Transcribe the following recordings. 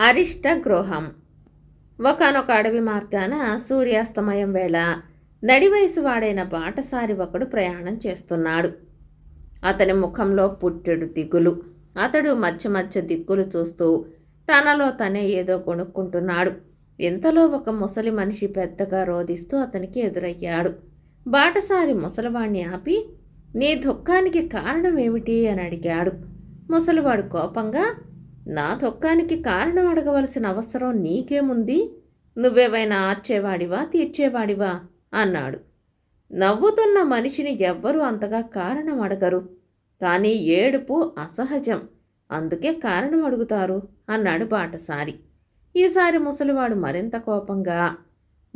అరిష్ట గృహం ఒకనొక అడవి మార్గాన సూర్యాస్తమయం వేళ నడివయసు వాడైన బాటసారి ఒకడు ప్రయాణం చేస్తున్నాడు. అతని ముఖంలో పుట్టెడు దిగులు. అతడు మధ్య మధ్య దిక్కులు చూస్తూ తనలో తనే ఏదో కొనుక్కుంటున్నాడు. ఇంతలో ఒక ముసలి మనిషి పెద్దగా రోదిస్తూ అతనికి ఎదురయ్యాడు. బాటసారి ముసలివాణ్ణి ఆపి నీ దుఃఖానికి కారణం ఏమిటి? అని అడిగాడు. ముసలివాడు కోపంగా నా దుఃఖానికి కారణం అడగవలసిన అవసరం నీకేముంది? నువ్వేవైనా ఆర్చేవాడివా తీర్చేవాడివా? అన్నాడు. నవ్వుతున్న మనిషిని ఎవ్వరూ అంతగా కారణం అడగరు. కానీ ఏడుపు అసహజం. అందుకే కారణం అడుగుతారు అన్నాడు బాటసారి. ఈసారి ముసలివాడు మరింత కోపంగా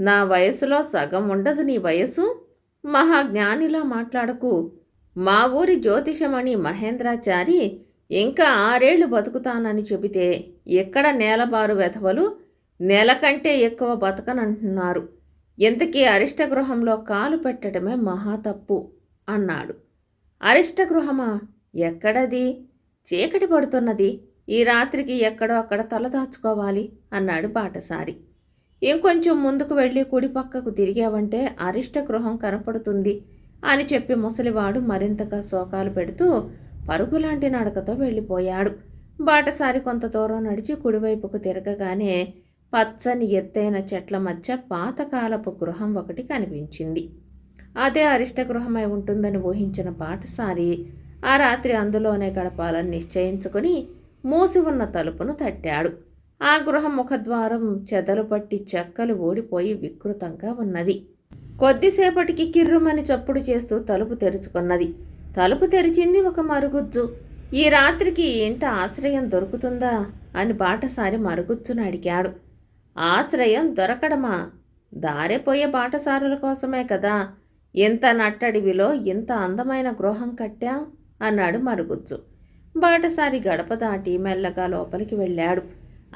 నా వయసులో సగం ఉండదు నీ వయసు? మహాజ్ఞానిలా మాట్లాడకు. మా ఊరి జ్యోతిషమణి మహేంద్రాచారి ఇంకా ఆరేళ్ళు బతుకుతానని చెబితే ఎక్కడ నేలబారు వెధవలు? నెల కంటే ఎక్కువ బతకనంటున్నారు. ఇంతకీ అరిష్టగృహంలో కాలు పెట్టడమే మహా తప్పు? అన్నాడు. అరిష్టగృహమా? ఎక్కడది? చీకటి పడుతున్నది. ఈ రాత్రికి ఎక్కడో అక్కడ తలదాచుకోవాలి అన్నాడు బాటసారి ఇంకొంచెం ముందుకు వెళ్ళి కుడి పక్కకు తిరిగావంటే అరిష్ట గృహం కనపడుతుంది అని చెప్పి ముసలివాడు మరింతగా శోకాలు పెడుతూ పరుగులాంటి నడకతో వెళ్ళిపోయాడు. బాటసారి కొంత దూరం నడిచి కుడివైపుకు తిరగగానే పచ్చని ఎత్తైన చెట్ల మధ్య పాతకాలపు గృహం ఒకటి కనిపించింది. అదే అరిష్ట గృహమై ఉంటుందని ఊహించిన బాటసారి ఆ రాత్రి అందులోనే గడపాలని నిశ్చయించుకుని మూసి ఉన్న తలుపును తట్టాడు. ఆ గృహ ముఖద్వారం చెదలు పట్టి చెక్కలు ఓడిపోయి వికృతంగా ఉన్నది. కొద్దిసేపటికి కిర్రుమని చప్పుడు చేస్తూ తలుపు తెరుచుకున్నది. తలుపు తెరిచింది ఒక మరుగుజ్జు. ఈ రాత్రికి ఇంట ఆశ్రయం దొరుకుతుందా? అని బాటసారి మరుగుజ్జును అడిగాడు. ఆశ్రయం దొరకడమా? దారిపోయే బాటసారుల కోసమే కదా. ఇంత నట్టడివిలో ఇంత అందమైన గృహం కట్టాం? అన్నాడు మరుగుజ్జు. బాటసారి గడప దాటి మెల్లగా లోపలికి వెళ్ళాడు.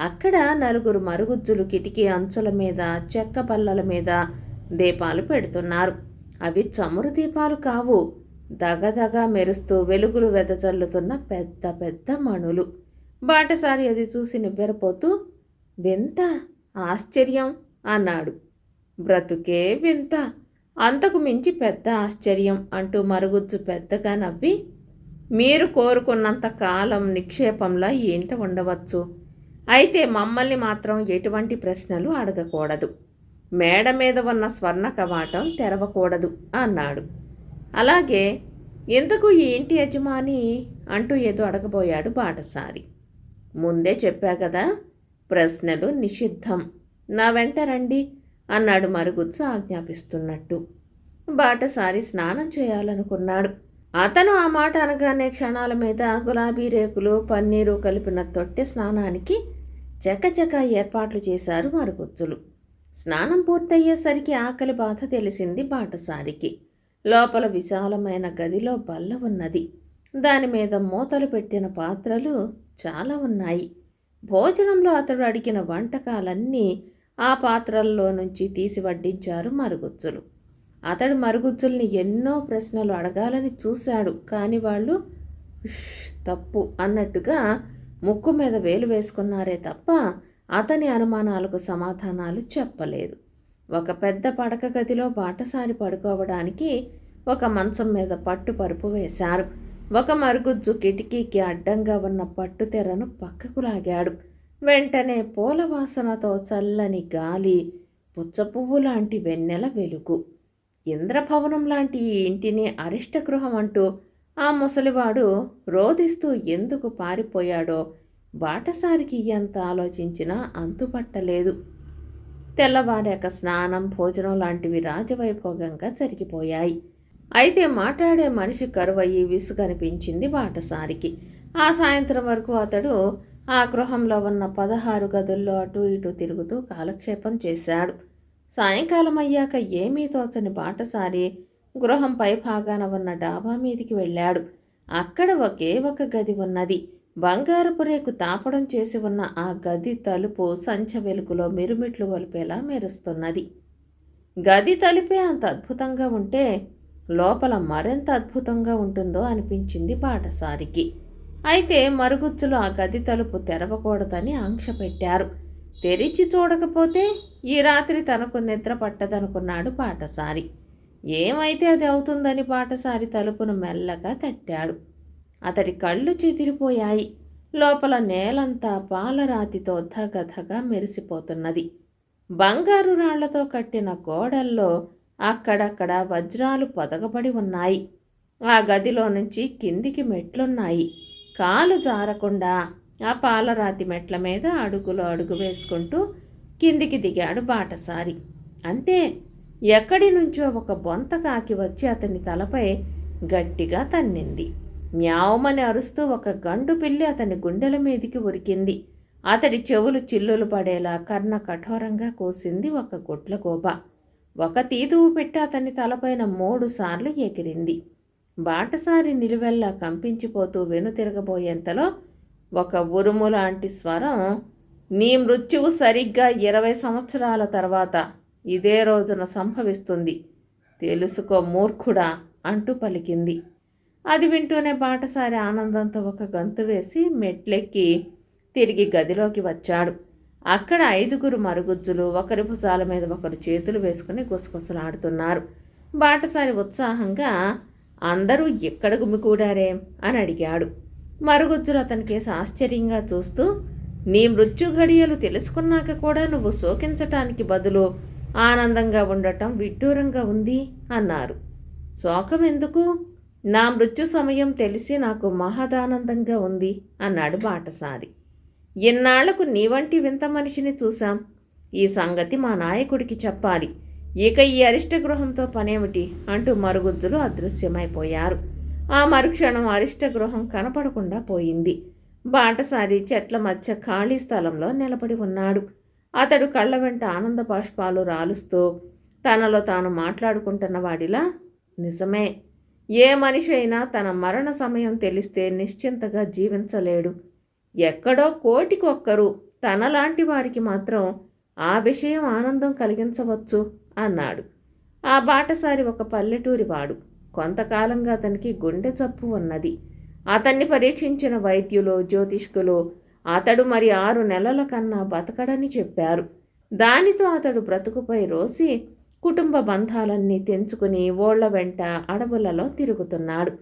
అక్కడ నలుగురు మరుగుజ్జులు కిటికీ అంచుల మీద చెక్క బల్లల మీద దీపాలు పెడుతున్నారు. అవి చమురు దీపాలు కావు. దగదగ మెరుస్తూ వెలుగులు వెదజల్లుతున్న పెద్ద పెద్ద మణులు. బాటసారి అది చూసి నివ్వెరపోతూ వింత ఆశ్చర్యం అన్నాడు. బ్రతుకే వింత అంతకు మించి పెద్ద ఆశ్చర్యం అంటూ మరుగుజ్జు పెద్దగా నవ్వి మీరు కోరుకున్నంత కాలం నిక్షేపంలా ఏంట ఉండవచ్చు? అయితే మమ్మల్ని మాత్రం ఎటువంటి ప్రశ్నలు అడగకూడదు. మేడ మీద ఉన్న స్వర్ణ కవాటం తెరవకూడదు అన్నాడు. అలాగే ఎందుకు ఈ ఇంటి యజమాని అంటూ ఏదో అడగబోయాడు బాటసారి. ముందే చెప్పా కదా ప్రశ్నలు నిషిద్ధం. నా వెంట రండి అన్నాడు మరుగుజ్జు ఆజ్ఞాపిస్తున్నట్టు. బాటసారి స్నానం చేయాలనుకున్నాడు. అతను ఆ మాట అనగానే క్షణాల మీద గులాబీ రేకులు పన్నీరు కలిపిన తొట్టె స్నానానికి చకచక ఏర్పాట్లు చేశారు మరుగుజ్జులు స్నానం పూర్తయ్యేసరికి ఆకలి బాధ తెలిసింది బాటసారికి. లోపల విశాలమైన గదిలో బల్ల ఉన్నది. దాని మీద మూతలు పెట్టిన పాత్రలు చాలా ఉన్నాయి. భోజనంలో అతడు అడిగిన వంటకాలన్నీ ఆ పాత్రల్లో నుంచి తీసి వడ్డించారు మరుగుజ్జులు. అతడు మరుగుజ్జుల్ని ఎన్నో ప్రశ్నలు అడగాలని చూశాడు కానీ వాళ్ళు తప్పు అన్నట్టుగా ముక్కు మీద వేలు వేసుకున్నారే తప్ప అతని అనుమానాలకు సమాధానాలు చెప్పలేదు. ఒక పెద్ద పడక గదిలో బాటసారి పడుకోవడానికి ఒక మంచం మీద పట్టు పరుపు వేశారు. ఒక మరుగుజ్జు కిటికీకి అడ్డంగా ఉన్న పట్టు తెరను పక్కకు లాగాడు. వెంటనే పూల వాసనతో చల్లని గాలి పుచ్చపువ్వు లాంటి వెన్నెల వెలుగు. ఇంద్రభవనం లాంటి ఈ ఇంటిని అరిష్టగృహం అంటూ ఆ ముసలివాడు రోదిస్తూ ఎందుకు పారిపోయాడో బాటసారికి ఎంత ఆలోచించినా అంతుపట్టలేదు. తెల్లవారాక స్నానం భోజనం లాంటివి రాజవైభోగంగా జరిగిపోయాయి. అయితే మాట్లాడే మనిషి కరువయ్యి విసుగనిపించింది బాటసారికి. ఆ సాయంత్రం వరకు అతడు ఆ గృహంలో ఉన్న పదహారు గదుల్లో అటు ఇటు తిరుగుతూ కాలక్షేపం చేశాడు. సాయంకాలం అయ్యాక ఏమీ తోచని బాటసారి గృహం పై భాగాన ఉన్న డాబా మీదికి వెళ్ళాడు. అక్కడ ఒకే ఒక గది ఉన్నది. బంగారపు రేకు తాపడం చేసి ఉన్న ఆ గది తలుపు సంచ వెలుగులో మిరుమిట్లు గొలిపేలా మెరుస్తున్నది. గది తలుపే అంత అద్భుతంగా ఉంటే లోపల మరెంత అద్భుతంగా ఉంటుందో అనిపించింది పాటసారికి అయితే మరుగుజ్జులు ఆ గది తలుపు తెరవకూడదని ఆంక్ష పెట్టారు. తెరిచి చూడకపోతే ఈ రాత్రి తనకు నిద్ర పట్టదనుకున్నాడు పాటసారి ఏమైతే అది అవుతుందని పాటసారి తలుపును మెల్లగా తట్టాడు. అతడి కళ్ళు చెదిరిపోయాయి. లోపల నేలంతా పాలరాతితో ధగధగా మెరిసిపోతున్నది. బంగారు రాళ్ళతో కట్టిన గోడల్లో అక్కడక్కడ వజ్రాలు పొదగబడి ఉన్నాయి. ఆ గదిలో నుంచి కిందికి మెట్లున్నాయి. కాలు జారకుండా ఆ పాలరాతి మెట్ల మీద అడుగులో అడుగు వేసుకుంటూ కిందికి దిగాడు బాటసారి. అంతే ఎక్కడి నుంచో ఒక బొంత కాకి వచ్చి అతని తలపై గట్టిగా తన్నింది. మ్యావమని అరుస్తూ ఒక గండు పిల్లి అతని గుండెల మీదికి ఉరికింది. అతడి చెవులు చిల్లులు పడేలా కర్ణ కఠోరంగా కోసింది ఒక గుడ్ల గోబ. ఒక తీదువు పెట్టి అతని తలపైన మూడు సార్లు ఎగిరింది. బాటసారి నిలువెల్లా కంపించిపోతూ వెనుతిరగబోయేంతలో ఒక ఉరుము లాంటి స్వరం నీ మృత్యువు సరిగ్గా ఇరవై సంవత్సరాల తర్వాత ఇదే రోజున సంభవిస్తుంది. తెలుసుకో మూర్ఖుడా అంటూ పలికింది. అది వింటూనే బాటసారి ఆనందంతో ఒక గంతు వేసి మెట్లెక్కి తిరిగి గదిలోకి వచ్చాడు. అక్కడ ఐదుగురు మరుగుజ్జులు ఒకరి భుజాల మీద ఒకరు చేతులు వేసుకుని గుసగుసలాడుతున్నారు. బాటసారి ఉత్సాహంగా అందరూ ఎక్కడ గుమికూడారే? అని అడిగాడు. మరుగుజ్జులు అతనికి ఆశ్చర్యంగా చూస్తూ నీ మృత్యు ఘడియలు తెలుసుకున్నాక కూడా నువ్వు శోకించటానికి బదులు ఆనందంగా ఉండటం విడ్డూరంగా ఉంది అన్నారు. శోకం ఎందుకు నా మృత్యు సమయం తెలిసి నాకు మహదానందంగా ఉంది అన్నాడు బాటసారి ఎన్నాళ్ళకు నీ వంటి వింత మనిషిని చూశాం. ఈ సంగతి మా నాయకుడికి చెప్పాలి. ఇక ఈ అరిష్ట గృహంతో పనేమిటి? అంటూ మరుగుజ్జులు అదృశ్యమైపోయారు. ఆ మరుక్షణం అరిష్ట గృహం కనపడకుండా పోయింది. బాటసారి చెట్ల మధ్య ఖాళీ స్థలంలో నిలబడి ఉన్నాడు. అతడు కళ్ళ వెంట ఆనంద బాష్పాలు రాలుస్తూ తనలో తాను మాట్లాడుకుంటున్న వాడిలా నిజమే ఏ మనిషి అయినా తన మరణ సమయం తెలిస్తే నిశ్చింతగా జీవించలేడు. ఎక్కడో కోటికొక్కరు తనలాంటి వారికి మాత్రం ఆ విషయం ఆనందం కలిగించవచ్చు అన్నాడు. ఆ బాటసారి ఒక పల్లెటూరి వాడు. కొంతకాలంగా అతనికి గుండె జబ్బు ఉన్నది. అతన్ని పరీక్షించిన వైద్యులు జ్యోతిష్కులు అతడు మరి ఆరు నెలల కన్నా బతకడని చెప్పారు. దానితో అతడు బ్రతుకుపై రోసి కుటుంబ బంధాలన్నీ తెంచుకుని ఓళ్ళ వెంట అడవులలో తిరుగుతున్నాడు.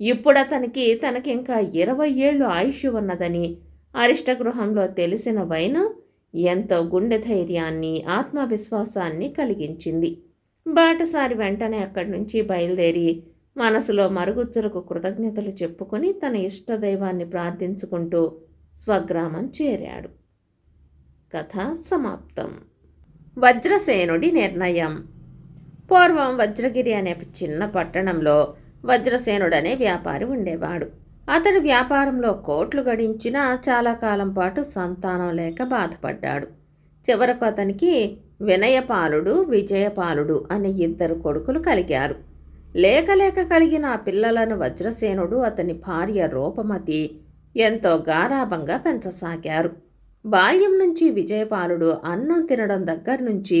ఇప్పుడు అతనికి తనకింకా ఇరవై ఏళ్ళు ఆయుష్ ఉన్నదని అరిష్టగృహంలో తెలిసిన వైన ఎంతో గుండె ధైర్యాన్ని ఆత్మవిశ్వాసాన్ని కలిగించింది. బాటసారి వెంటనే అక్కడి నుంచి బయలుదేరి మనసులో మరుగుజ్జులకు కృతజ్ఞతలు చెప్పుకొని తన ఇష్టదైవాన్ని ప్రార్థించుకుంటూ స్వగ్రామం చేరాడు. కథ సమాప్తం. వజ్రసేనుడి నిర్ణయం. పూర్వం వజ్రగిరి అనే చిన్న పట్టణంలో వజ్రసేనుడనే వ్యాపారి ఉండేవాడు. అతడు వ్యాపారంలో కోట్లు గడించినా చాలా కాలం పాటు సంతానం లేక బాధపడ్డాడు. చివరకు అతనికి వినయపాలుడు విజయపాలుడు అనే ఇద్దరు కొడుకులు కలిగారు. లేక లేక కలిగిన ఆ పిల్లలను వజ్రసేనుడు అతని భార్య రూపమతి ఎంతో గారాభంగా పెంచసాగారు. బాల్యం నుంచి విజయపాలుడు అన్నం తినడం దగ్గర నుంచి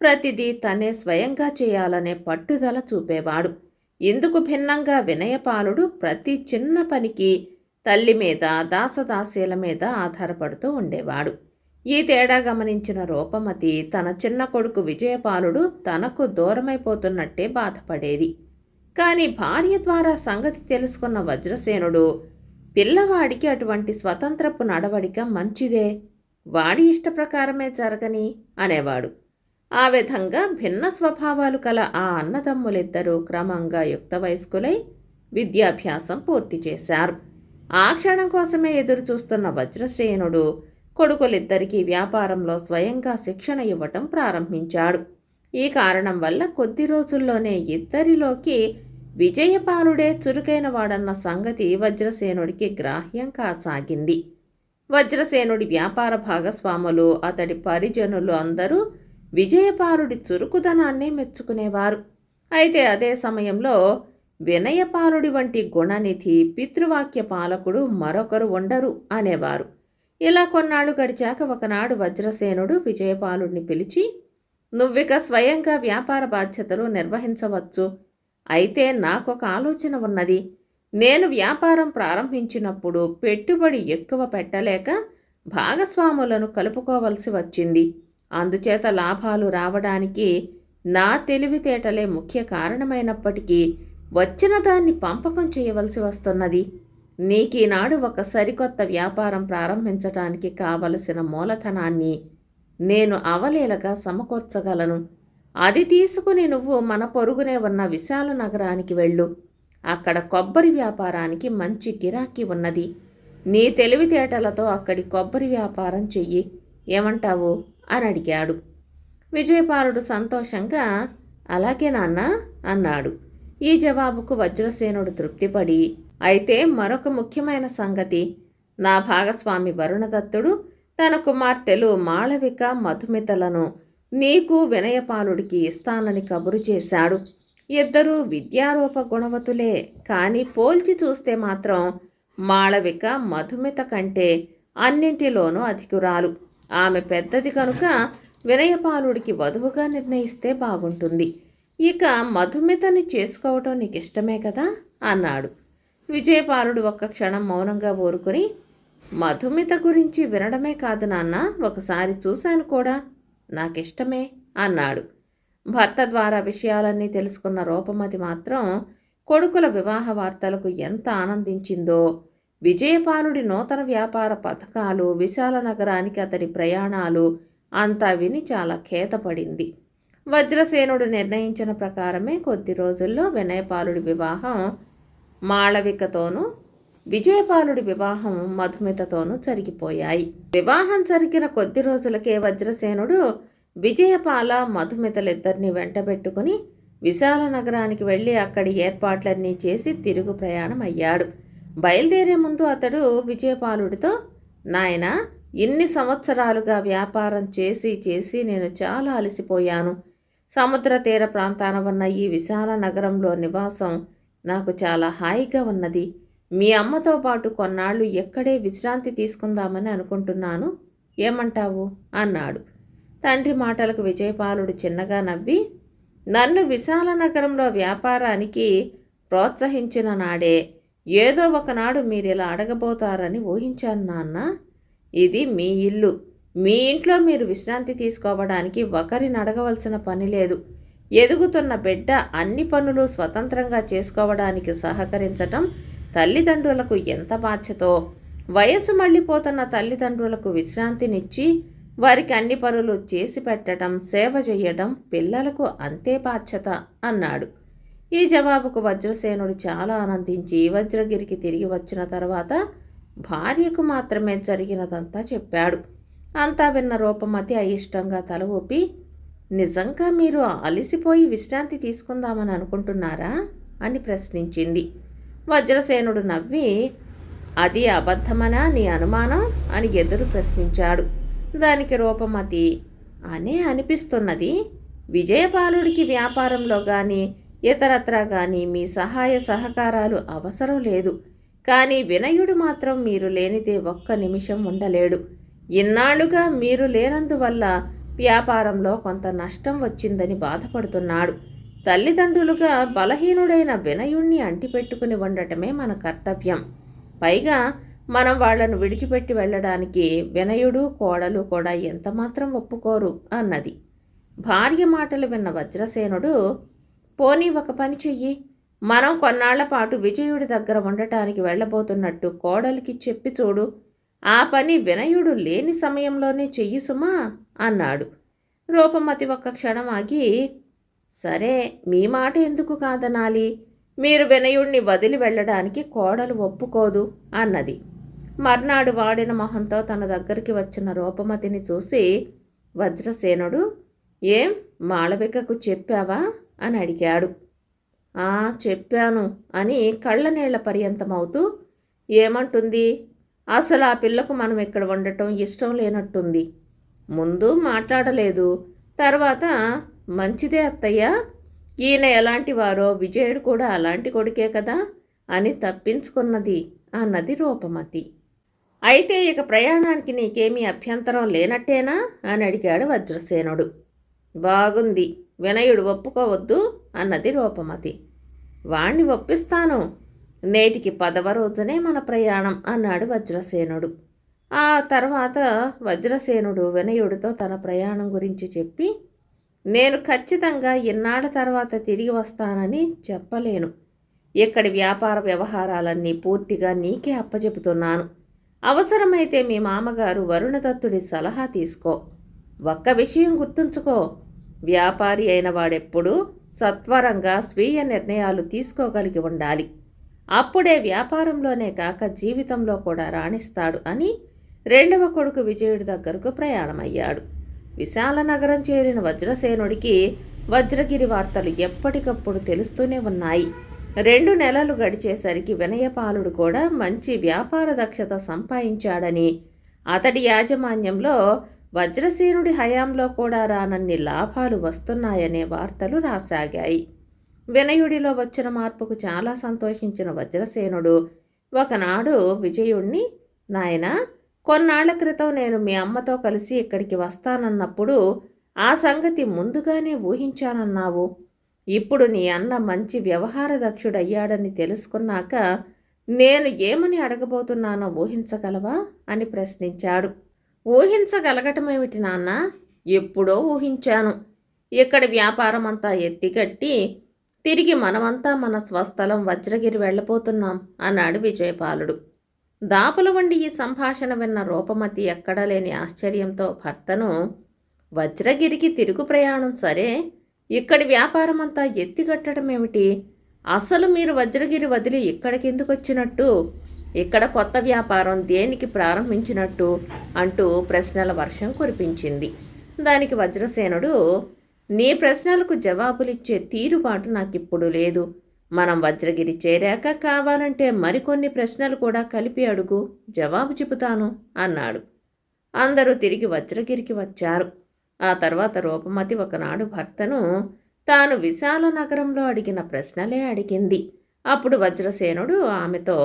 ప్రతిదీ తనే స్వయంగా చేయాలనే పట్టుదల చూపేవాడు. ఇందుకు భిన్నంగా వినయపాలుడు ప్రతి చిన్న పనికి తల్లి మీద దాసదాసీల మీద ఆధారపడుతూ ఉండేవాడు. ఈ తేడా గమనించిన రూపమతి తన చిన్న కొడుకు విజయపాలుడు తనకు దూరమైపోతున్నట్టే బాధపడేది. కానీ భార్య ద్వారా సంగతి తెలుసుకున్న వజ్రసేనుడు పిల్లవాడికి అటువంటి స్వతంత్రపు నడవడిక మంచిదే. వాడి ఇష్ట ప్రకారమే జరగని అనేవాడు. ఆ విధంగా భిన్న స్వభావాలు కల ఆ అన్నదమ్ములిద్దరూ క్రమంగా యుక్త వయస్కులై విద్యాభ్యాసం పూర్తి చేశారు. ఆ క్షణం కోసమే ఎదురు చూస్తున్న వజ్రశ్రేణుడు కొడుకులిద్దరికీ వ్యాపారంలో స్వయంగా శిక్షణ ఇవ్వటం ప్రారంభించాడు. ఈ కారణం వల్ల కొద్ది రోజుల్లోనే ఇద్దరిలోకి విజయపాలుడే చురుకైన వాడన్న సంగతి వజ్రసేనుడికి గ్రాహ్యం కాసాగింది. వజ్రసేనుడి వ్యాపార భాగస్వాములు అతడి పరిజనులు అందరూ విజయపాలుడి చురుకుదనాన్ని మెచ్చుకునేవారు. అయితే అదే సమయంలో వినయపాలుడి వంటి గుణనిధి పితృవాక్య పాలకుడు మరొకరు ఉండరు అనేవారు. ఇలా కొన్నాళ్ళు గడిచాక ఒకనాడు వజ్రసేనుడు విజయపాలుడిని పిలిచి నువ్విక స్వయంగా వ్యాపార బాధ్యతలు నిర్వహించవచ్చు. అయితే నాకొక ఆలోచన ఉన్నది. నేను వ్యాపారం ప్రారంభించినప్పుడు పెట్టుబడి ఎక్కువ పెట్టలేక భాగస్వాములను కలుపుకోవలసి వచ్చింది. అందుచేత లాభాలు రావడానికి నా తెలివితేటలే ముఖ్య కారణమైనప్పటికీ వచ్చిన దాన్ని పంపకం చేయవలసి వస్తున్నది. నీకీనాడు ఒక సరికొత్త వ్యాపారం ప్రారంభించటానికి కావలసిన మూలధనాన్ని నేను అవలేలగా సమకూర్చగలను. అది తీసుకుని నువ్వు మన పొరుగునే ఉన్న విశాల నగరానికి వెళ్ళు. అక్కడ కొబ్బరి వ్యాపారానికి మంచి గిరాకీ ఉన్నది. నీ తెలివితేటలతో అక్కడి కొబ్బరి వ్యాపారం చెయ్యి. ఏమంటావు? అని అడిగాడు. విజయపాలుడు సంతోషంగా అలాగే నాన్న అన్నాడు. ఈ జవాబుకు వజ్రసేనుడు తృప్తిపడి అయితే మరొక ముఖ్యమైన సంగతి. నా భాగస్వామి వరుణదత్తుడు తన కుమార్తెలు మాళవిక మధుమితలను నీకు వినయపాలుడికి ఇస్తానని కబురు చేశాడు. ఇద్దరూ విద్యారూప గుణవతులే. కానీ పోల్చి చూస్తే మాత్రం మాళవిక మధుమిత కంటే అన్నింటిలోనూ అధికురాలు. ఆమె పెద్దది కనుక వినయపాలుడికి వధువుగా నిర్ణయిస్తే బాగుంటుంది. ఇక మధుమితని చేసుకోవటం నీకు ఇష్టమే కదా? అన్నాడు. విజయపాలుడు ఒక్క క్షణం మౌనంగా ఊరుకుని మధుమిత గురించి వినడమే కాదు నాన్న ఒకసారి చూశాను కూడా. నాకిష్టమే అన్నాడు. భర్త ద్వారా విషయాలన్నీ తెలుసుకున్న రూపమతి మాత్రం కొడుకుల వివాహ వార్తలకు ఎంత ఆనందించిందో విజయపాలుడి నూతన వ్యాపార పథకాలు విశాల నగరానికి అతడి ప్రయాణాలు అంతా విని చాలా ఖేతపడింది వజ్రసేనుడు నిర్ణయించిన ప్రకారమే కొద్ది రోజుల్లో వినయపాలుడి వివాహం మాళవికతోనూ విజయపాలుడి వివాహం మధుమితతోనూ జరిగిపోయాయి. వివాహం జరిగిన కొద్ది రోజులకే వజ్రసేనుడు విజయపాల మధుమితలిద్దరిని వెంటబెట్టుకుని విశాల నగరానికి వెళ్ళి అక్కడి ఏర్పాట్లన్నీ చేసి తిరుగు ప్రయాణం అయ్యాడు బయలుదేరే ముందు అతడు విజయపాలుడితో నాయన ఇన్ని సంవత్సరాలుగా వ్యాపారం చేసి చేసి నేను చాలా అలసిపోయాను. సముద్ర తీర ప్రాంతాన ఉన్న ఈ విశాల నగరంలో నివాసం నాకు చాలా హాయిగా ఉన్నది. మీ అమ్మతో పాటు కొన్నాళ్ళు ఎక్కడే విశ్రాంతి తీసుకుందామని అనుకుంటున్నాను. ఏమంటావు? అన్నాడు. తండ్రి మాటలకు విజయపాలుడు చిన్నగా నవ్వి నన్ను విశాలనగరంలో వ్యాపారానికి ప్రోత్సహించిన నాడే ఏదో ఒకనాడు మీరు ఇలా అడగబోతారని ఊహించాను నాన్న. ఇది మీ ఇల్లు. మీ ఇంట్లో మీరు విశ్రాంతి తీసుకోవడానికి ఒకరిని అడగవలసిన పని లేదు. ఎదుగుతున్న బిడ్డ అన్ని పనులు స్వతంత్రంగా చేసుకోవడానికి సహకరించటం తల్లిదండ్రులకు ఎంత బాధ్యతో? వయసు మళ్ళీపోతున్న తల్లిదండ్రులకు విశ్రాంతినిచ్చి వారికి అన్ని పనులు చేసి పెట్టడం సేవ చేయడం పిల్లలకు అంతే బాధ్యత అన్నాడు. ఈ జవాబుకు వజ్రసేనుడు చాలా ఆనందించి వజ్రగిరికి తిరిగి వచ్చిన తర్వాత భార్యకు మాత్రమే జరిగినదంతా చెప్పాడు. అంతా విన్న రూపమతి అయిష్టంగా తల ఊపి నిజంగా మీరు అలసిపోయి విశ్రాంతి తీసుకుందామని అనుకుంటున్నారా? అని ప్రశ్నించింది. వజ్రసేనుడు నవ్వి అది అబద్ధమనా నీ అనుమానం? అని ఎదురు ప్రశ్నించాడు. దానికి రూపమతి అనే అనిపిస్తున్నది. విజయపాలుడికి వ్యాపారంలో కానీ ఇతరత్రా కానీ మీ సహాయ సహకారాలు అవసరం లేదు. కానీ వినయుడు మాత్రం మీరు లేనిదే ఒక్క నిమిషం ఉండలేడు. ఇన్నాళ్ళుగా మీరు లేనందువల్ల వ్యాపారంలో కొంత నష్టం వచ్చిందని బాధపడుతున్నాడు. తల్లిదండ్రులుగా బలహీనుడైన వినయుణ్ణి అంటిపెట్టుకుని ఉండటమే మన కర్తవ్యం. పైగా మనం వాళ్ళను విడిచిపెట్టి వెళ్ళడానికి వినయుడు కోడలు కూడా ఎంతమాత్రం ఒప్పుకోరు అన్నది. భార్య మాటలు విన్న వజ్రసేనుడు పోనీ ఒక పని చెయ్యి. మనం కొన్నాళ్ళ పాటు విజయుడి దగ్గర ఉండటానికి వెళ్ళబోతున్నట్టు కోడలికి చెప్పి చూడు. ఆ పని వినయుడు లేని సమయంలోనే చెయ్యి సుమా అన్నాడు. రూపమతి ఒక్క క్షణం ఆగి సరే మీ మాట ఎందుకు కాదనాలి? మీరు వినయుణ్ణి వదిలి వెళ్ళడానికి కోడలు ఒప్పుకోదు అన్నది. మర్నాడు వాడిన మొహంతో తన దగ్గరికి వచ్చిన రూపమతిని చూసి వజ్రసేనుడు ఏం మాళవికకు చెప్పావా? అని అడిగాడు. ఆ చెప్పాను అని కళ్ళనీళ్ళ పర్యంతమవుతూ ఏమంటుంది? అసలు ఆ పిల్లకు మనం ఇక్కడ ఉండటం ఇష్టం లేనట్టుంది. ముందు మాట్లాడలేదు తర్వాత మంచిదే అత్తయ్య. ఈయన ఎలాంటి వారో విజయుడు కూడా అలాంటి కొడుకే కదా అని తప్పించుకున్నది అన్నది రూపమతి. అయితే ఇక ప్రయాణానికి నీకేమీ అభ్యంతరం లేనట్టేనా అని అడిగాడు వజ్రసేనుడు. బాగుంది వినయుడు ఒప్పుకోవద్దు అన్నది రూపమతి. వాణ్ణి ఒప్పిస్తాను నేటికి పదవ రోజునే మన ప్రయాణం అన్నాడు వజ్రసేనుడు. ఆ తర్వాత వజ్రసేనుడు వినయుడితో తన ప్రయాణం గురించి చెప్పి నేను ఖచ్చితంగా ఇన్నాళ్ళ తర్వాత తిరిగి వస్తానని చెప్పలేను. ఇక్కడి వ్యాపార వ్యవహారాలన్నీ పూర్తిగా నీకే అప్పచెపుతున్నాను అవసరమైతే మీ మామగారు వరుణదత్తుడి సలహా తీసుకో. ఒక్క విషయం గుర్తుంచుకో. వ్యాపారి అయిన వాడెప్పుడూ సత్వరంగా స్వీయ నిర్ణయాలు తీసుకోగలిగి ఉండాలి. అప్పుడే వ్యాపారంలోనే కాక జీవితంలో కూడా రాణిస్తాడు అని రెండవ కొడుకు విజయుడి దగ్గరకు ప్రయాణమయ్యాడు. విశాల నగరం చేరిన వజ్రసేనుడికి వజ్రగిరి వార్తలు ఎప్పటికప్పుడు తెలుస్తూనే ఉన్నాయి. రెండు నెలలు గడిచేసరికి వినయపాలుడు కూడా మంచి వ్యాపార దక్షత సంపాదించాడని. అతడి యాజమాన్యంలో వజ్రసేనుడి హయాంలో కూడా రానన్ని లాభాలు వస్తున్నాయనే వార్తలు రాసాగాయి. వినయుడిలో వచ్చిన మార్పుకు చాలా సంతోషించిన వజ్రసేనుడు ఒకనాడు విజయుణ్ణి నాయనా కొన్నాళ్ళ క్రితం నేను మీ అమ్మతో కలిసి ఇక్కడికి వస్తానన్నప్పుడు ఆ సంగతి ముందుగానే ఊహించానన్నావు. ఇప్పుడు నీ అన్న మంచి వ్యవహార దక్షుడయ్యాడని తెలుసుకున్నాక నేను ఏమని అడగబోతున్నానో ఊహించగలవా? అని ప్రశ్నించాడు. ఊహించగలగటమేమిటి నాన్న? ఎప్పుడో ఊహించాను. ఇక్కడ వ్యాపారం అంతా ఎత్తికట్టి తిరిగి మనమంతా మన స్వస్థలం వజ్రగిరి వెళ్ళబోతున్నాం అన్నాడు విజయపాలుడు. దాపుల వండి ఈ సంభాషణ విన్న రూపమతి ఎక్కడా లేని ఆశ్చర్యంతో భర్తను వజ్రగిరికి తిరుగు ప్రయాణం సరే ఇక్కడి వ్యాపారం అంతా ఎత్తిగట్టడం ఏమిటి అసలు మీరు వజ్రగిరి వదిలి ఇక్కడికెందుకు వచ్చినట్టు ఇక్కడ కొత్త వ్యాపారం దేనికి ప్రారంభించినట్టు? అంటూ ప్రశ్నల వర్షం కురిపించింది. దానికి వజ్రసేనుడు నీ ప్రశ్నలకు జవాబులిచ్చే తీరుబాటు నాకిప్పుడు లేదు. మనం వజ్రగిరి చేరాక కావాలంటే మరికొన్ని ప్రశ్నలు కూడా కలిపి అడుగు జవాబు చెబుతాను అన్నాడు. అందరూ తిరిగి వజ్రగిరికి వచ్చారు. ఆ తర్వాత రూపమతి ఒకనాడు భర్తను తాను విశాల నగరంలో అడిగిన ప్రశ్నలే అడిగింది. అప్పుడు వజ్రసేనుడు ఆమెతో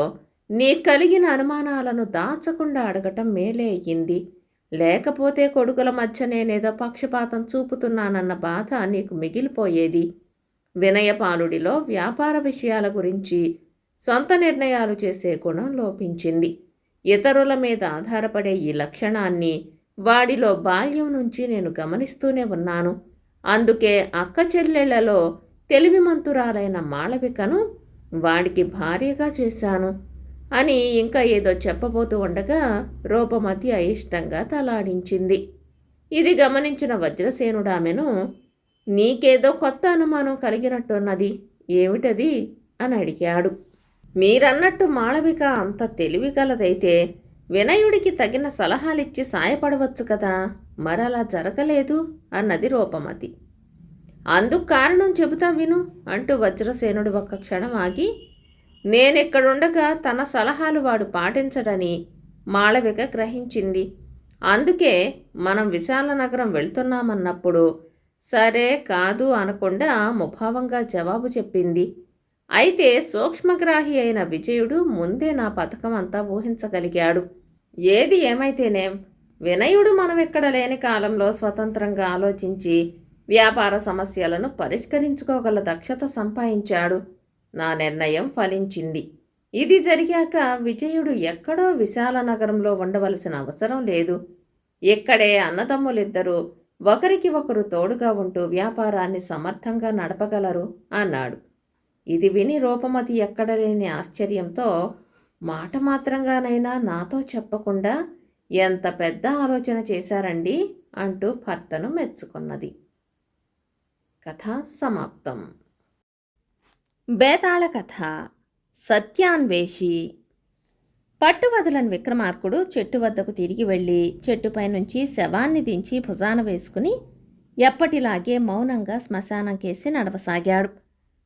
నీ కలిగిన అనుమానాలను దాచకుండా అడగటం మేలే అయ్యింది. లేకపోతే కొడుకుల మధ్య నేనేదో పక్షపాతం చూపుతున్నానన్న బాధ నీకు మిగిలిపోయేది. వినయపాలుడిలో వ్యాపార విషయాల గురించి సొంత నిర్ణయాలు చేసే గుణం లోపించింది. ఇతరుల మీద ఆధారపడే ఈ లక్షణాన్ని వాడిలో బాల్యం నుంచి నేను గమనిస్తూనే ఉన్నాను. అందుకే అక్క చెల్లెళ్ళలో తెలివిమంతురాలైన మాళవికను వాడికి భార్యగా చేశాను అని ఇంకా ఏదో చెప్పబోతూ ఉండగా రూపమతి అయిష్టంగా తలాడించింది. ఇది గమనించిన వజ్రసేనుడు ఆమెను నీకేదో కొత్త అనుమానం కలిగినట్టున్నది. ఏమిటది? అని అడిగాడు. మీరన్నట్టు మాళవిక అంత తెలివి కలదైతే వినయుడికి తగిన సలహాలిచ్చి సాయపడవచ్చు కదా. మరలా జరగలేదు అన్నది రూపమతి. అందుకు కారణం చెబుతా విను అంటూ వజ్రసేనుడు ఒక్క క్షణం ఆగి నేనిక్కడుండగా తన సలహాలు వాడు పాటించడని మాళవిక గ్రహించింది. అందుకే మనం విశాల నగరం వెళ్తున్నామన్నప్పుడు సరే కాదు అనకుండా ముభావంగా జవాబు చెప్పింది. అయితే సూక్ష్మగ్రాహి అయిన విజయుడు ముందే నా పథకం అంతా ఊహించగలిగాడు. ఏది ఏమైతేనేం వినయుడు మనం ఇక్కడ లేని కాలంలో స్వతంత్రంగా ఆలోచించి వ్యాపార సమస్యలను పరిష్కరించుకోగల దక్షత సంపాదించాడు. నా నిర్ణయం ఫలించింది. ఇది జరిగాక విజయుడు ఎక్కడో విశాల నగరంలో ఉండవలసిన అవసరం లేదు. ఇక్కడే అన్నదమ్ములిద్దరూ ఒకరికి ఒకరు తోడుగా ఉంటూ వ్యాపారాన్ని సమర్థంగా నడపగలరు అన్నాడు. ఇది విని రూపమతి ఎక్కడ లేని ఆశ్చర్యంతో మాట మాత్రంగానైనా నాతో చెప్పకుండా ఎంత పెద్ద ఆలోచన చేశారండి అంటూ భర్తను మెచ్చుకున్నది. కథ సమాప్తం. బేతాళ కథ సత్యాన్వేషి పట్టు వదలని విక్రమార్కుడు చెట్టు వద్దకు తిరిగి వెళ్ళి చెట్టుపై నుంచి శవాన్ని దించి భుజాన వేసుకుని ఎప్పటిలాగే మౌనంగా శ్మశానం కేసి నడవసాగాడు.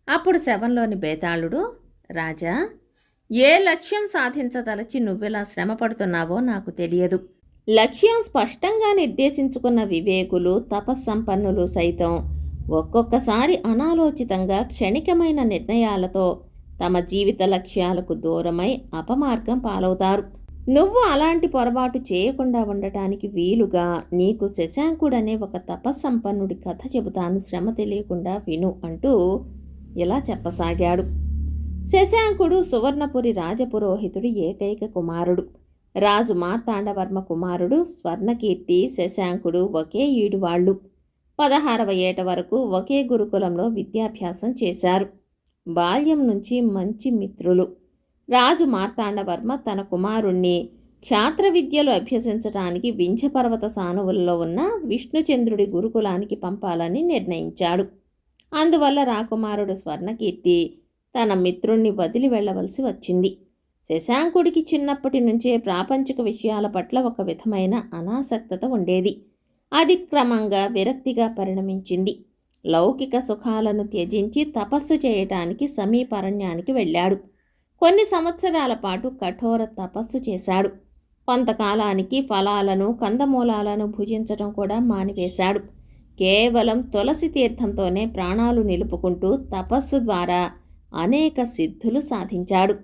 అప్పుడు శవంలోని బేతాళుడు రాజా ఏ లక్ష్యం సాధించదలచి నువ్వెలా శ్రమపడుతున్నావో నాకు తెలియదు. లక్ష్యం స్పష్టంగా నిర్దేశించుకున్న వివేకులు తపస్సంపన్నులు సైతం ఒక్కొక్కసారి అనాలోచితంగా క్షణికమైన నిర్ణయాలతో తమ జీవిత లక్ష్యాలకు దూరమై అపమార్గం పాలవుతారు. నువ్వు అలాంటి పొరపాటు చేయకుండా ఉండటానికి వీలుగా నీకు శశాంకుడనే ఒక తపస్సంపన్నుడి కథ చెబుతాను. శ్రమ తెలియకుండా విను అంటూ ఇలా చెప్పసాగాడు. శశాంకుడు సువర్ణపురి రాజపురోహితుడు ఏకైక కుమారుడు. రాజు మార్తాండవర్మ కుమారుడు స్వర్ణకీర్తి శశాంకుడు ఒకే ఈడువాళ్ళు. పదహారవ ఏట వరకు ఒకే గురుకులంలో విద్యాభ్యాసం చేశారు. బాల్యం నుంచి మంచి మిత్రులు. రాజు మార్తాండవర్మ తన కుమారుణ్ణి క్షాత్ర విద్యలు అభ్యసించడానికి వింధ్యపర్వత సానువులలో ఉన్న విష్ణుచంద్రుడి గురుకులానికి పంపాలని నిర్ణయించాడు. అందువల్ల రాకుమారుడు స్వర్ణకీర్తి తన మిత్రుణ్ణి వదిలి వెళ్ళవలసి వచ్చింది. శశాంకుడికి చిన్నప్పటి నుంచే ప్రాపంచిక విషయాల పట్ల ఒక విధమైన అనాసక్తత ఉండేది. అది క్రమంగా విరక్తిగా పరిణమించింది. లౌకిక సుఖాలను త్యజించి తపస్సు చేయటానికి సమీపరణ్యానికి వెళ్ళాడు. కొన్ని సంవత్సరాల పాటు కఠోర తపస్సు చేశాడు. కొంతకాలానికి ఫలాలను కందమూలాలను భుజించడం కూడా మానివేశాడు. కేవలం తులసి తీర్థంతోనే ప్రాణాలు నిలుపుకుంటూ తపస్సు ద్వారా అనేక సిద్ధులు సాధించాడు.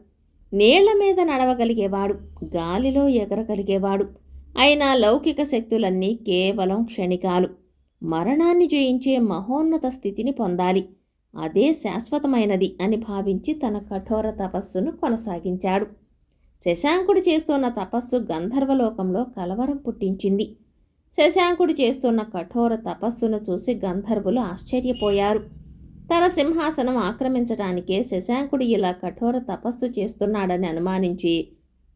నీళ్ళ మీద నడవగలిగేవాడు గాలిలో ఎగరగలిగేవాడు. అయినా లౌకిక శక్తులన్నీ కేవలం క్షణికాలు. మరణాన్ని జయించే మహోన్నత స్థితిని పొందాలి. అదే శాశ్వతమైనది అని భావించి తన కఠోర తపస్సును కొనసాగించాడు. శశాంకుడు చేస్తున్న తపస్సు గంధర్వలోకంలో కలవరం పుట్టించింది. శశాంకుడు చేస్తున్న కఠోర తపస్సును చూసి గంధర్వులు ఆశ్చర్యపోయారు. తన సింహాసనం ఆక్రమించడానికే శశాంకుడు ఇలా కఠోర తపస్సు చేస్తున్నాడని అనుమానించి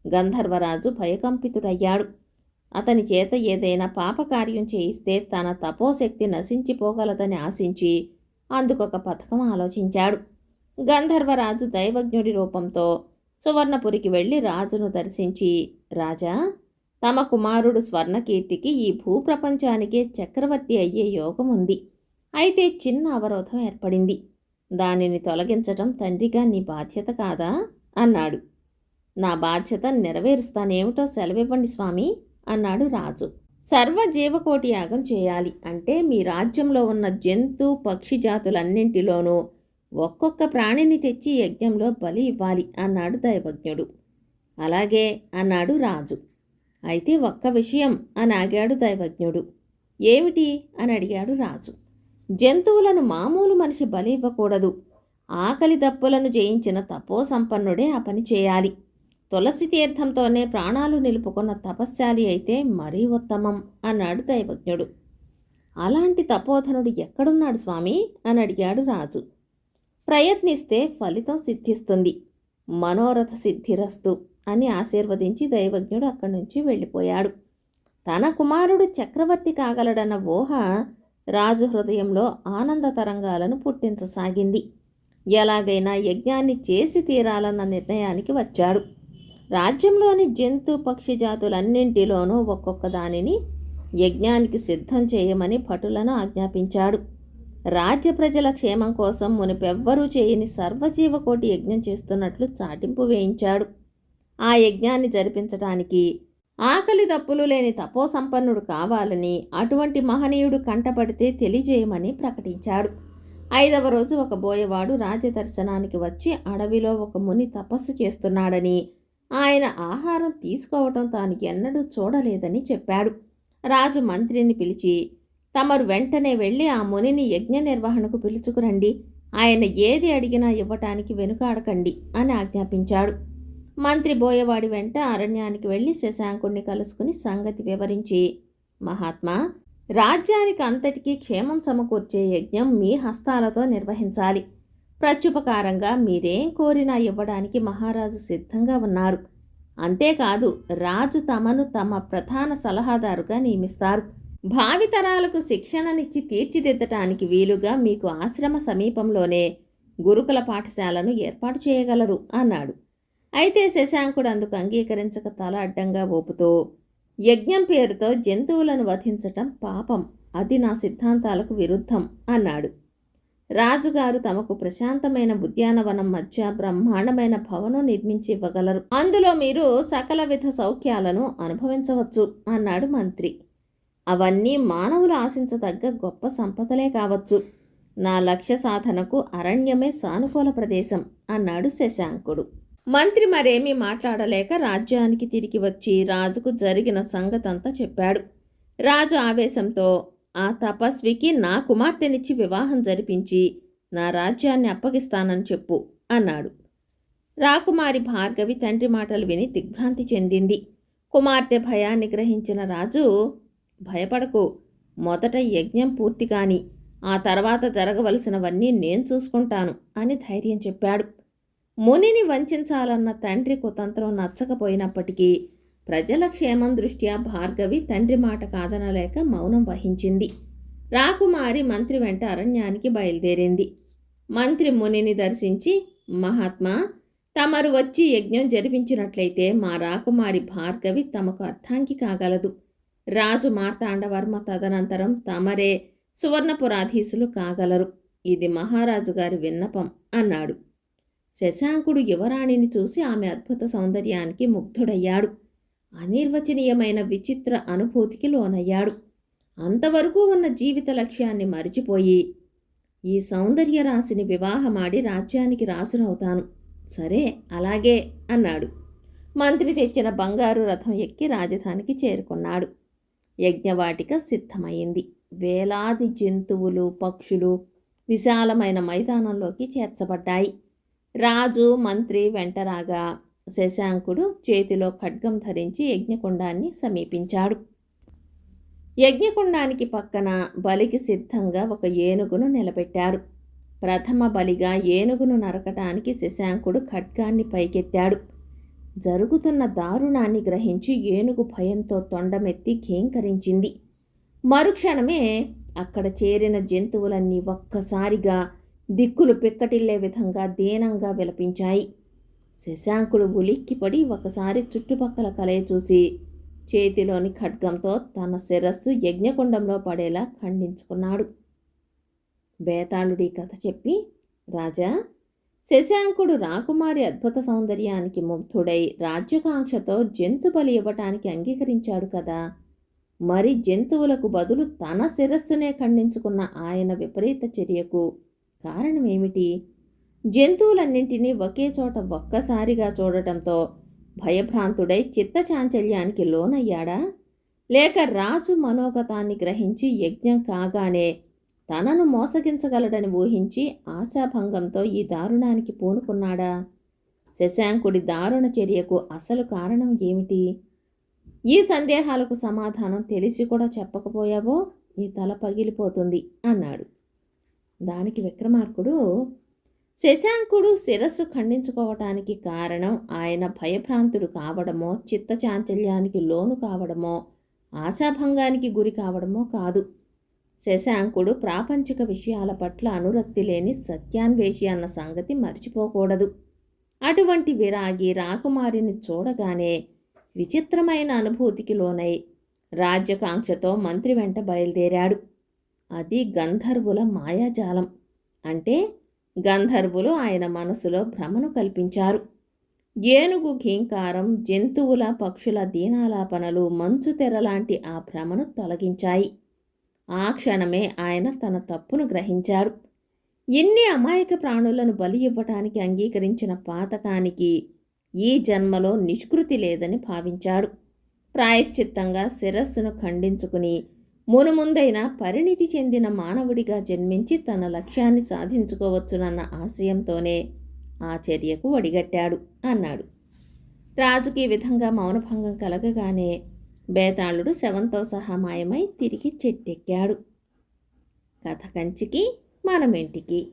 గంధర్వరాజు భయకంపితుడయ్యాడు. అతని చేత ఏదైనా పాపకార్యం చేయిస్తే తన తపోశక్తి నశించిపోగలదని ఆశించి అందుకొక పథకం ఆలోచించాడు. గంధర్వరాజు దైవజ్ఞుడి రూపంతో సువర్ణపురికి వెళ్ళి రాజును దర్శించి రాజా తమ కుమారుడు స్వర్ణకీర్తికి ఈ భూప్రపంచానికే చక్రవర్తి అయ్యే యోగం ఉంది. అయితే చిన్న అవరోధం ఏర్పడింది. దానిని తొలగించటం తండ్రిగా నీ బాధ్యత కాదా అన్నాడు. నా బాధ్యత నెరవేరుస్తానేమిటో సెలవివ్వండి స్వామి. అన్నాడు రాజు. సర్వ జీవకోటి యాగం చేయాలి అంటే మీ రాజ్యంలో ఉన్న జంతు పక్షి జాతులన్నింటిలోనూ ఒక్కొక్క ప్రాణిని తెచ్చి యజ్ఞంలో బలి ఇవ్వాలి అన్నాడు దైవజ్ఞుడు. అలాగే అన్నాడు రాజు. అయితే ఒక్క విషయం అని ఆగాడు దైవజ్ఞుడు. ఏమిటి అని అడిగాడు రాజు. జంతువులను మామూలు మనిషి బలి ఇవ్వకూడదు. ఆకలి దప్పులను జయించిన తపో సంపన్నుడే ఆ పని చేయాలి. తులసి తీర్థంతోనే ప్రాణాలు నిలుపుకున్న తపశ్శాలి అయితే మరీ ఉత్తమం అన్నాడు దైవజ్ఞుడు. అలాంటి తపోధనుడు ఎక్కడున్నాడు స్వామి? అని అడిగాడు రాజు. ప్రయత్నిస్తే ఫలితం సిద్ధిస్తుంది. మనోరథ సిద్ధిరస్తు అని ఆశీర్వదించి దైవజ్ఞుడు అక్కడి నుంచి వెళ్ళిపోయాడు. తన కుమారుడు చక్రవర్తి కాగలడన్న ఊహ రాజు హృదయంలో ఆనంద తరంగాలను పుట్టించసాగింది. ఎలాగైనా యజ్ఞాన్ని చేసి తీరాలన్న నిర్ణయానికి వచ్చాడు. రాజ్యంలోని జంతు పక్షి జాతులన్నింటిలోనూ ఒక్కొక్క దానిని యజ్ఞానికి సిద్ధం చేయమని భటులను ఆజ్ఞాపించాడు. రాజ్య ప్రజల క్షేమం కోసం మునిపెవ్వరూ చేయని సర్వజీవకోటి యజ్ఞం చేస్తున్నట్లు చాటింపు వేయించాడు. ఆ యజ్ఞాన్ని జరిపించటానికి ఆకలి దప్పులు లేని తపోసంపన్నుడు కావాలని అటువంటి మహనీయుడు కంటపడితే తెలియజేయమని ప్రకటించాడు. ఐదవ రోజు ఒక బోయవాడు రాజదర్శనానికి వచ్చి అడవిలో ఒక ముని తపస్సు చేస్తున్నాడని ఆయన ఆహారం తీసుకోవటం తాను ఎన్నడూ చూడలేదని చెప్పాడు. రాజు మంత్రిని పిలిచి తమరు వెంటనే వెళ్ళి ఆ మునిని యజ్ఞ నిర్వహణకు పిలుచుకురండి. ఆయన ఏది అడిగినా ఇవ్వటానికి వెనుకాడకండి అని ఆజ్ఞాపించాడు. మంత్రి బోయవాడి వెంట అరణ్యానికి వెళ్ళి శశాంకుణ్ణి కలుసుకుని సంగతి వివరించి మహాత్మా రాజ్యానికి అంతటికీ క్షేమం సమకూర్చే యజ్ఞం మీ హస్తాలతో నిర్వహించాలి. ప్రత్యుపకారంగా మీరేం కోరినా ఇవ్వడానికి మహారాజు సిద్ధంగా ఉన్నారు. అంతేకాదు రాజు తమను తమ ప్రధాన సలహాదారుగా నియమిస్తారు. భావితరాలకు శిక్షణనిచ్చి తీర్చిదిద్దటానికి వీలుగా మీకు ఆశ్రమ సమీపంలోనే గురుకుల పాఠశాలను ఏర్పాటు చేయగలరు అన్నాడు. అయితే శశాంకుడు అందుకు అంగీకరించక తల అడ్డంగా ఊపుతూ యజ్ఞం పేరుతో జంతువులను వధించటం పాపం అది నా సిద్ధాంతాలకు విరుద్ధం అన్నాడు. రాజుగారు తమకు ప్రశాంతమైన ఉద్యానవనం మధ్య బ్రహ్మాండమైన భవనం నిర్మించి ఇవ్వగలరు. అందులో మీరు సకల విధ సౌఖ్యాలను అనుభవించవచ్చు అన్నాడు మంత్రి. అవన్నీ మానవులు ఆశించదగ్గ గొప్ప సంపదలే కావచ్చు. నా లక్ష్య సాధనకు అరణ్యమే సానుకూల ప్రదేశం అన్నాడు శశాంకుడు. మంత్రి మరేమీ మాట్లాడలేక రాజ్యానికి తిరిగి వచ్చి రాజుకు జరిగిన సంగతంతా చెప్పాడు. రాజు ఆవేశంతో ఆ తపస్వికి నా కుమార్తెనిచ్చి వివాహం జరిపించి నా రాజ్యాన్ని అప్పగిస్తానని చెప్పు అన్నాడు. రాకుమారి భార్గవి తండ్రి మాటలు విని దిగ్భ్రాంతి చెందింది. కుమార్తె భయాన్ని గ్రహించిన రాజు భయపడకు మొదట యజ్ఞం పూర్తి కాని ఆ తర్వాత జరగవలసినవన్నీ నేను చూసుకుంటాను అని ధైర్యం చెప్పాడు. మునిని వంచాలన్న తండ్రి కుతంత్రం నచ్చకపోయినప్పటికీ ప్రజల క్షేమం దృష్ట్యా భార్గవి తండ్రి మాట కాదనలేక మౌనం వహించింది. రాకుమారి మంత్రి వెంట అరణ్యానికి బయలుదేరింది. మంత్రి మునిని దర్శించి మహాత్మా తమరు వచ్చి యజ్ఞం జరిపించినట్లయితే మా రాకుమారి భార్గవి తమకు అర్థాంకి కాగలదు. రాజు మార్తాండవర్మ తదనంతరం తమరే సువర్ణపురాధీసులు కాగలరు. ఇది మహారాజు గారి విన్నపం అన్నాడు. శశాంకుడు యువరాణిని చూసి ఆమె అద్భుత సౌందర్యానికి ముగ్ధుడయ్యాడు. అనిర్వచనీయమైన విచిత్ర అనుభూతికి లోనయ్యాడు. అంతవరకు ఉన్న జీవిత లక్ష్యాన్ని మరిచిపోయి ఈ సౌందర్య రాశిని వివాహమాడి రాజ్యానికి రాజునవుతాను. సరే అలాగే అన్నాడు. మంత్రి తెచ్చిన బంగారు రథం ఎక్కి రాజధానికి చేరుకున్నాడు. యజ్ఞవాటిక సిద్ధమైంది. వేలాది జంతువులు పక్షులు విశాలమైన మైదానంలోకి చేర్చబడ్డాయి. రాజు మంత్రి వెంటరాగా శశాంకుడు చేతిలో ఖడ్గం ధరించి యజ్ఞకుండాన్ని సమీపించాడు. యజ్ఞకుండానికి పక్కన బలికి సిద్ధంగా ఒక ఏనుగును నిలబెట్టారు. ప్రథమ బలిగా ఏనుగును నరకటానికి శశాంకుడు ఖడ్గాన్ని పైకెత్తాడు. జరుగుతున్న దారుణాన్ని గ్రహించి ఏనుగు భయంతో తొండమెత్తి ఘేంకరించింది. మరుక్షణమే అక్కడ చేరిన జంతువులన్నీ ఒక్కసారిగా దిక్కులు పిక్కటిల్లే విధంగా దీనంగా విలపించాయి. శశాంకుడు ఉలిక్కిపడి ఒకసారి చుట్టుపక్కల కలయ చూసి చేతిలోని ఖడ్గంతో తన శిరస్సు యజ్ఞకుండంలో పడేలా ఖండించుకున్నాడు. బేతాళుడి కథ చెప్పి రాజా శశాంకుడు రాకుమారి అద్భుత సౌందర్యానికి ముగ్ధుడై రాజ్యకాంక్షతో జంతు బలి ఇవ్వటానికి అంగీకరించాడు కదా. మరి జంతువులకు బదులు తన శిరస్సునే ఖండించుకున్న ఆయన విపరీత చర్యకు కారణమేమిటి? జంతువులన్నింటినీ ఒకే చోట ఒక్కసారిగా చూడటంతో భయభ్రాంతుడై చిత్తచాంచల్యానికి లోనయ్యాడా? లేక రాజు మనోగతాన్ని గ్రహించి యజ్ఞం కాగానే తనను మోసగించగలడని ఊహించి ఆశాభంగంతో ఈ దారుణానికి పూనుకున్నాడా? శశాంకుడి దారుణ చర్యకు అసలు కారణం ఏమిటి? ఈ సందేహాలకు సమాధానం తెలిసి కూడా చెప్పకపోయావో? నీ తల పగిలిపోతుంది అన్నాడు. దానికి విక్రమార్కుడు శశాంకుడు శిరస్సు ఖండించుకోవటానికి కారణం ఆయన భయభ్రాంతుడు కావడమో చిత్తచాంచల్యానికి లోను కావడమో ఆశాభంగానికి గురి కావడమో కాదు. శశాంకుడు ప్రాపంచిక విషయాల పట్ల అనురక్తి లేని సత్యాన్వేషి అన్న సంగతి మర్చిపోకూడదు. అటువంటి విరాగి రాకుమారిని చూడగానే విచిత్రమైన అనుభూతికి లోనై రాజ్యకాంక్షతో మంత్రి వెంట బయలుదేరాడు. అది గంధర్వుల మాయాజాలం. అంటే గంధర్వులు ఆయన మనసులో భ్రమను కల్పించారు. ఏనుగు ఘీంకారం జంతువుల పక్షుల దీనాలాపనలు మంచు తెరలాంటి ఆ భ్రమను తొలగించాయి. ఆ క్షణమే ఆయన తన తప్పును గ్రహించాడు. ఎన్ని అమాయక ప్రాణులను బలి ఇవ్వటానికి అంగీకరించిన పాతకానికి ఈ జన్మలో నిష్కృతి లేదని భావించాడు. ప్రాయశ్చిత్తంగా శిరస్సును ఖండించుకుని మునుముందైన పరిణితి చెందిన మానవుడిగా జన్మించి తన లక్ష్యాన్ని సాధించుకోవచ్చునన్న ఆశయంతోనే ఆ చర్యకు వడిగట్టాడు అన్నాడు. రాజుకి ఈ విధంగా మౌనభంగం కలగగానే బేతాళుడు శవంతో సహా మాయమై తిరిగి చెట్టెక్కాడు. కథ కంచికి మనమింటికి?